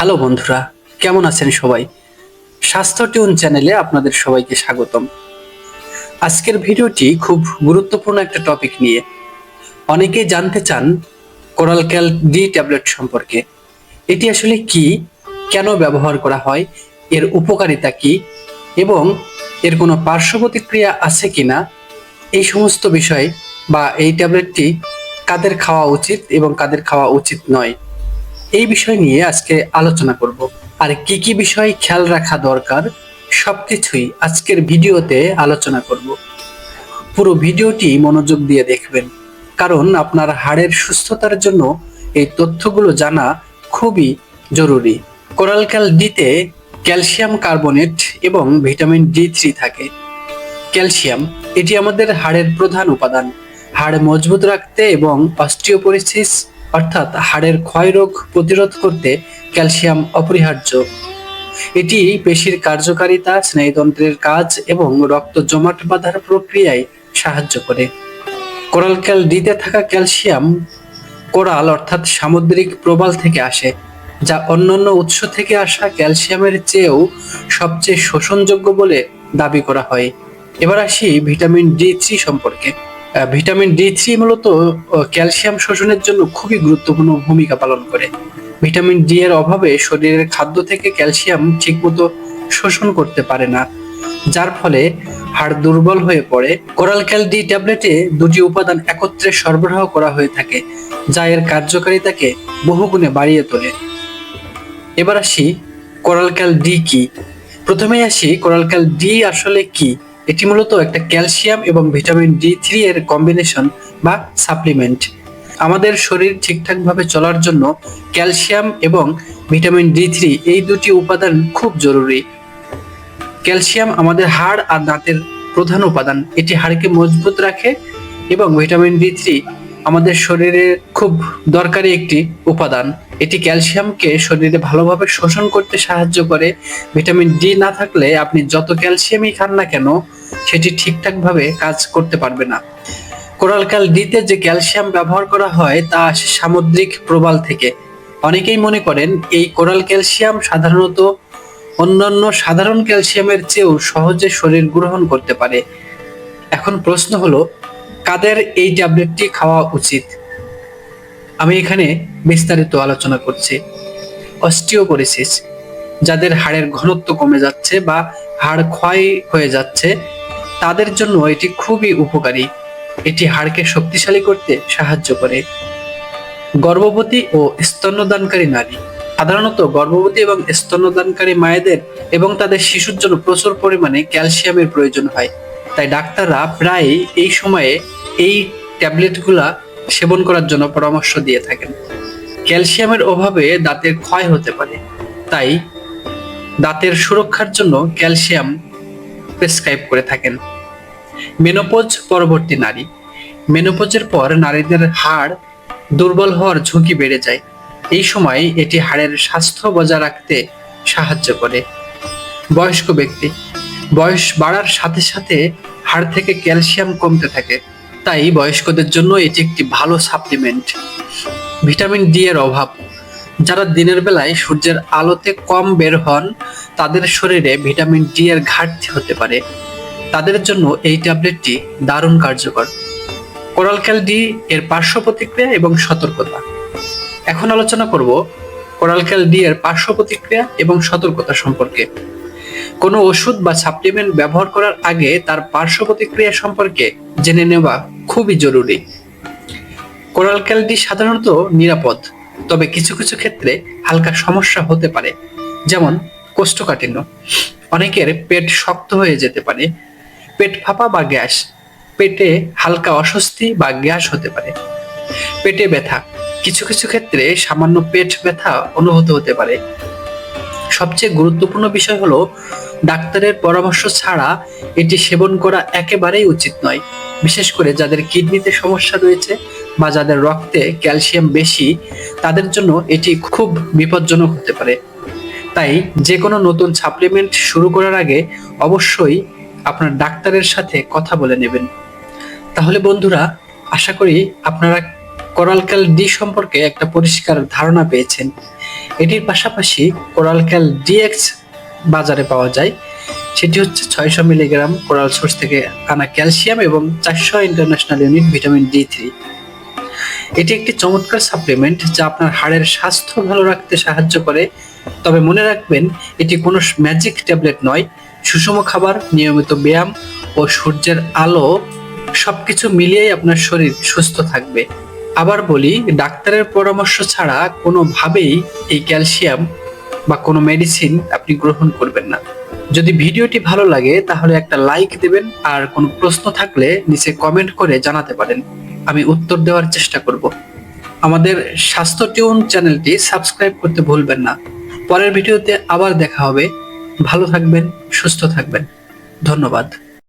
Hello বন্ধুরা, কেমন আছেন সবাই? স্বাস্থ্য টিউন চ্যানেলে আপনাদের সবাইকে স্বাগতম। আজকের ভিডিওটি খুব গুরুত্বপূর্ণ একটা টপিক নিয়ে। অনেকেই জানতে চান কোরাল ক্যাল ডি ট্যাবলেট সম্পর্কে। এটি আসলে কি, কেন ব্যবহার করা হয়, এর উপকারিতা কি, এবং এর কোনো পার্শ্ব প্রতিক্রিয়া আছে কিনা, এই সমস্ত বিষয় বা এই ট্যাবলেটটি কাদের খাওয়া উচিত এবং কাদের খাওয়া উচিত নয়। এই বিষয় নিয়ে আজকে আলোচনা করব। আর কি কি বিষয় খেয়াল রাখা দরকার, সবকিছুই আজকের ভিডিওতে আলোচনা করব। পুরো ভিডিওটি মনোযোগ দিয়ে দেখবেন, কারণ আপনার হাড়ের সুস্থতার জন্য এই তথ্যগুলো জানা খুবই জরুরি। কোরাল ক্যাল ডিতে ক্যালসিয়াম কার্বনেট এবং ভিটামিন ডি থ্রি থাকে। ক্যালসিয়াম, এটি আমাদের হাড়ের প্রধান উপাদান। হাড় মজবুত রাখতে এবং অস্টিওপোরিসিস অর্থাৎ হাড়ের ক্ষয় রোগ প্রতিরোধ করতে ক্যালসিয়াম অপরিহার্য। এটি পেশির কার্যকারিতা, স্নায়ুতন্ত্রের কাজ এবং রক্ত জমাট বাঁধার প্রক্রিয়ায় সাহায্য করে। কোরাল ক্যাল ডিতে থাকা ক্যালসিয়াম কোরাল অর্থাৎ সামুদ্রিক প্রবাল থেকে আসে, যা অন্যান্য উৎস থেকে আসা ক্যালসিয়ামের চেয়েও সবচেয়ে শোষণযোগ্য বলে দাবি করা হয়। এবার আসি ভিটামিন ডি থ্রি সম্পর্কে। ভিটামিন ডি থ্রি মূলত ক্যালসিয়াম শোষণের জন্য খুবই গুরুত্বপূর্ণ ভূমিকা পালন করে। ভিটামিন ডি এর অভাবে শরীরের খাদ্য থেকে ক্যালসিয়াম ঠিকমতো শোষণ করতে পারে না, যার ফলে হাড় দুর্বল হয়ে পড়ে। কোরাল ক্যাল ডি ট্যাবলেটে দুটি উপাদান একত্রে সরবরাহ করা হয়ে থাকে, যা এর কার্যকারিতাকে বহুগুণে বাড়িয়ে তোলে। এবার আসি কোরাল ক্যাল ডি কি? প্রথমেই আসি কোরাল ক্যাল ডি আসলে কি? এটি মূলত একটা ক্যালসিয়াম এবং ভিটামিন ডি থ্রি এর কম্বিনেশন বা সাপ্লিমেন্ট। আমাদের শরীর ঠিকঠাকভাবে চলার জন্য ক্যালসিয়াম এবং ভিটামিন ডি থ্রি এই দুটি উপাদান খুব জরুরি। ক্যালসিয়াম আমাদের হাড় আর দাঁতের প্রধান উপাদান। এটি হাড়কে মজবুত রাখে এবং ভিটামিন ডি থ্রি আমাদের শরীরে খুব দরকারি একটি উপাদান। এটি ক্যালসিয়ামকে শরীরে ভালোভাবে শোষণ করতে সাহায্য করে। ভিটামিন ডি না থাকলে আপনি যত ক্যালসিয়ামই খান না কেন সেটি ঠিকঠাকভাবে কাজ করতে পারবে না। কোরাল ক্যাল ডিতে যে ক্যালসিয়াম ব্যবহার করা হয় তা আসে সামুদ্রিক প্রবাল থেকে। অনেকেই মনে করেন এই কোরাল ক্যালসিয়াম সাধারণত অন্যান্য সাধারণ ক্যালসিয়ামের চেয়েও সহজে শরীর গ্রহণ করতে পারে। এখন প্রশ্ন হলো, কাদের এই ট্যাবলেটটি খাওয়া উচিত? আমি এখানে বিস্তারিত আলোচনা করছি। অস্টিওপোরিসিস, যাদের হাড়ের ঘনত্ব কমে যাচ্ছে বা হাড় ক্ষয় হয়ে যাচ্ছে তাদের জন্য এটি খুবই উপকারী। এটি হাড়কে শক্তিশালী করতে সাহায্য করে। গর্ভবতী ও স্তন্যদানকারী নারী। সাধারণত গর্ভবতী এবং স্তন্যদানকারী মায়েদের এবং তাদের শিশুর জন্য প্রচুর পরিমাণে ক্যালসিয়ামের প্রয়োজন হয়। তাই ডাক্তাররা প্রায় এই সময়ে এই ট্যাবলেটগুলা সেবন করার জন্য পরামর্শ দিয়ে থাকেন। ক্যালসিয়ামের অভাবে দাঁতের ক্ষয় হতে পারে। তাই দাঁতের সুরক্ষার জন্য ক্যালসিয়াম প্রেসক্রাইব করে থাকেন। মেনোপজ পরবর্তী নারী। মেনোপজের পর নারীদের হাড় দুর্বল হওয়ার ঝুঁকি বেড়ে যায়। এই সময় এটি হাড়ের স্বাস্থ্য বজায় রাখতে সাহায্য করে। বয়স্ক ব্যক্তি, বয়স বাড়ার সাথে সাথে হাড় থেকে ক্যালসিয়াম কমতে থাকে। তাই বয়স্কদের জন্য এটি একটি ভালো সাপ্লিমেন্ট ভিটামিন ডি এর অভাব। যারা দিনের বেলায় সূর্যের আলোতে কম বের হন, তাদের শরীরে ভিটামিন ডি এর ঘাটতি হতে পারে। তাদের জন্য এই ট্যাবলেটটি দারুণ কার্যকর। কোরাল ক্যাল ডি এর পার্শ্ব প্রতিক্রিয়া এবং সতর্কতা। এখন আলোচনা করব কোরাল ক্যাল ডি এর পার্শ্ব প্রতিক্রিয়া এবং সতর্কতা সম্পর্কে। কোনো ওষুধ বা সাপ্লিমেন্ট ব্যবহার করার আগে তার পার্শ্ব প্রতিক্রিয়া সম্পর্কে জেনে নেওয়া খুবই জরুরি। কোরাল ক্যাল ডি সাধারণত নিরাপদ তবে কিছু কিছু ক্ষেত্রে হালকা সমস্যা হতে পারে, যেমন কোষ্ঠকাঠিন্য। অনেকের পেট শক্ত হয়ে যেতে পারে, পেট ফাঁপা বা গ্যাস, পেটে হালকা অস্বস্তি বা গ্যাস হতে পারে। পেটে ব্যথা, কিছু কিছু ক্ষেত্রে সামান্য পেট ব্যথা অনুভূত হতে পারে। সবচেয়ে গুরুত্বপূর্ণ বিষয় হলো, ডাক্তারের পরামর্শ ছাড়া এটি সেবন করা একেবারেই উচিত নয়, বিশেষ করে যাদের কিডনিতে সমস্যা রয়েছে বা যাদের রক্তে ক্যালসিয়াম বেশি, তাদের জন্য এটি খুব বিপজ্জনক হতে পারে। তাই যে কোনো নতুন সাপ্লিমেন্ট শুরু করার আগে অবশ্যই আপনার ডাক্তারের সাথে কথা বলে নেবেন। তাহলে বন্ধুরা, আশা করি আপনারা কোরালক্যাল ডি সম্পর্কে একটা পরিষ্কার ধারণা পেয়েছেন। এটির পাশাপাশি কোরালক্যাল ডিএক্স বাজারে পাওয়া যায়। সেটি হচ্ছে ছয়শো মিলিগ্রাম কোরাল সোর্স থেকে আনা ক্যালসিয়াম এবং চারশো international unit vitamin D three. এটি একটি চমৎকার সাপ্লিমেন্ট যা আপনার হাড়ের স্বাস্থ্য ভালো রাখতে সাহায্য করে। তবে মনে রাখবেন, এটি কোনো ম্যাজিক ট্যাবলেট নয়। সুষম খাবার, নিয়মিত ব্যায়াম ও সূর্যের আলো সবকিছু মিলিয়েই আপনার শরীর সুস্থ থাকবে। আবার বলি, ডাক্তারের পরামর্শ ছাড়া কোনোভাবেই এই ক্যালসিয়াম বা কোনো মেডিসিন আপনি গ্রহণ করবেন না। যদি ভিডিওটি ভালো লাগে, তাহলে একটা লাইক দেবেন আর কোনো প্রশ্ন থাকলে নিচে কমেন্ট করে জানাতে পারেন। আমি উত্তর দেওয়ার চেষ্টা করব। আমাদের স্বাস্থ্য টিউন চ্যানেলটি সাবস্ক্রাইব করতে ভুলবেন না। পরের ভিডিওতে আবার দেখা হবে। ভালো থাকবেন, সুস্থ থাকবেন। ধন্যবাদ।